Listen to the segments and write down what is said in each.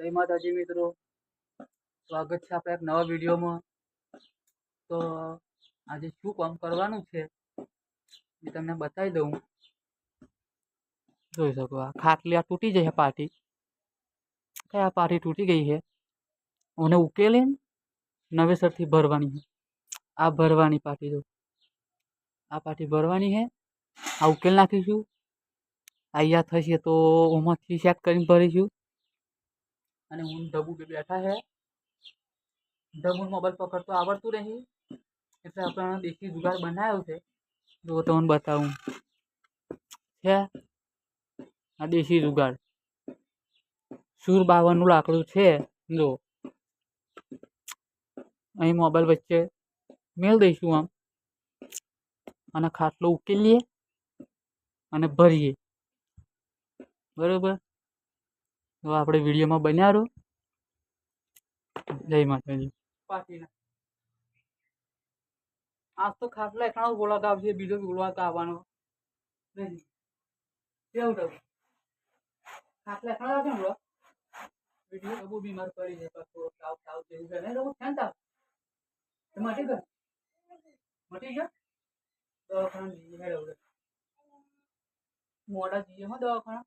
જય માતાજી મિત્રો. સ્વાગત છે આપણા એક નવા વિડીયોમાં. તો આજે શું કામ કરવાનું છે એ તમને બતાવી દઉં. જોઈ શકો આ ખાટલી આ તૂટી જઈ છે પાટી. આ પાટી તૂટી ગઈ છે? અને ઉકેલી નવેસરથી ભરવાની છે. આ ભરવાની પાટી જો. આ પાટી ભરવાની છે. આ ઉકેલ નાખીશું. અહીંયા થશે તો ઓમાંથી સેટ કરીને ભરીશું. અને હું ઢબુ બે બેઠા છે ઢબુ મોબાઈલ પકડતો આવડતું નહીં. એટલે આપણે દેશી જુગાડ બનાવ્યો છે. જો તમને બતાવું. છે? આ દેશી જુગાડ. સૂર બાવનનું લાકડું છે. જો. અહીં મોબાઈલ વચ્ચે મેળ દઈશું આમ. અને ખાટલો ઉકેલીએ અને ભરીએ. બરોબર? તો આપણે વિડીયોમાં બન્યા રહો જય માતાજી. આજ તો ખાટલા એકણા બોલાતા આવશે, બીજો બોલાતા આવવાનો. નહીં. કેવું થયું? ખાટલા એકણા આવશે ને વીડિયો બહુ બીમાર પડી છે થોડો તાવ તાવ નહીં ડબુ ક્યાં તાવ મટી ગયો? મટી ગયો? દવાખાના જઈએ મોડા જઈએ માં દવાખાના.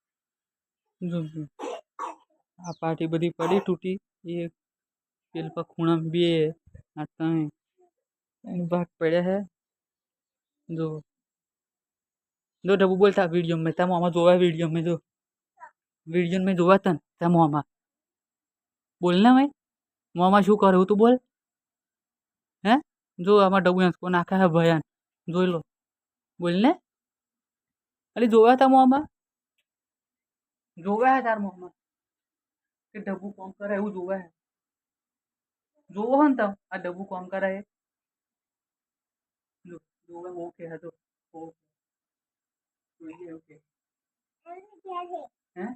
આ પાટી બધી પડી તૂટી એક પેલ પર ખૂણા બે આ ત્રણ ત્રણ ભાગ પડ્યા છે જો જો ડબ્બુ બોલતા વિડીયો મેં તમે આમાં જોવા વિડીયો મેં જો વિડીયો મેં જોવા તન તમે આમાં બોલ ને ભાઈ મોમાં શું કરું તું બોલ હે જો આમાં ડબ્બુ આંચકો નાખે છે ભયાન જોઈ લો બોલ ને અલી જોવા તા મોમાં જોવા હે તાર મોમાં કે ડબ્બુ કોમ કરે એવું જોવા હે જોવો હે ને તમ આ ડબ્બુ કોમ કરે એ જો જોવા બહુ કે હતો બહુ જોઈએ એવું કે હે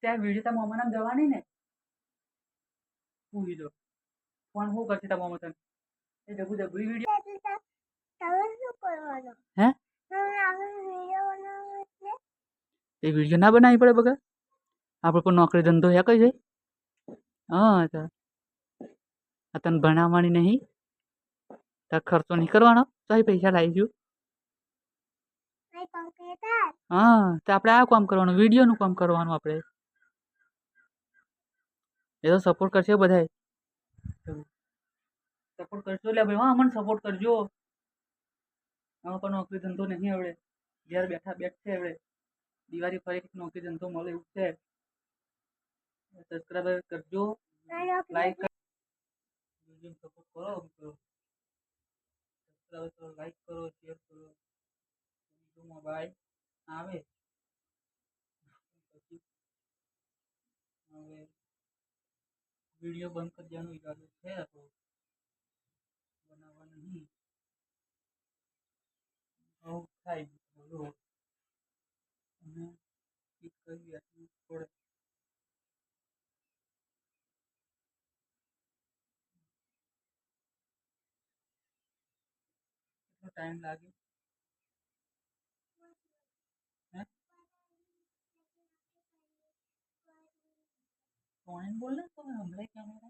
ત્યાં વિડીયો તા મોમાં નામ જવાની ને પૂછી દો ફોન શું કરશે તા મોમાં તને એ ડબ્બુ ડબ્બુ વિડીયો હે એ વીડિયો ના બનાવી પડે બગા? આપણે પણ નોકરી ધંધો હે કઈ જાય? હા તો. તને ભણાવવાની નહીં? તાર ખર્ચો નહીં કરવાનો? તો પૈસા લાવીશું હા, તો આપણે આ કામ કરવાનું વિડીયોનું કામ કરવાનું આપણે એ તો સપોર્ટ કરશે બધાય સપોર્ટ કરશો એટલે ભાઈ હા અમને સપોર્ટ કરજો. આમાં પણ નોકરી ધંધો નહીં આવડે. ઘેર બેઠા બેઠે આવડે દિવાળી ફરી કંઈક નોકરી ધંધો મળે એવું છે સબસ્ક્રાઈબ કરજો લાઈક સપોર્ટ કરો મિત્રો સબસ્ક્રાઈબ કરો લાઈક કરો શેર કરો બીજું મોબાઈલ આવે પછી હવે વિડીયો બંધ કરી દેવાનો ઈરાદો છે छोड़ कितना टाइम लागे? कौन बोल रहे तुम्हें हमरे कैमरा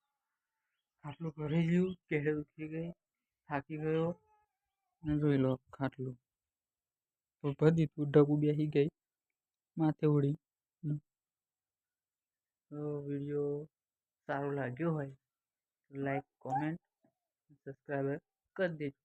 ખાટલું ભરી ગયું કેળ દુખી ગઈ, થાકી ગયો. ને જોઈ લો ખાટલું. તો ભરી તું ડગું બેસી ગઈ, માથે ઉડી વીડિયો સારો લાગ્યો હોય લાઈક કોમેન્ટ સબસ્ક્રાઈબર કરી દેજો.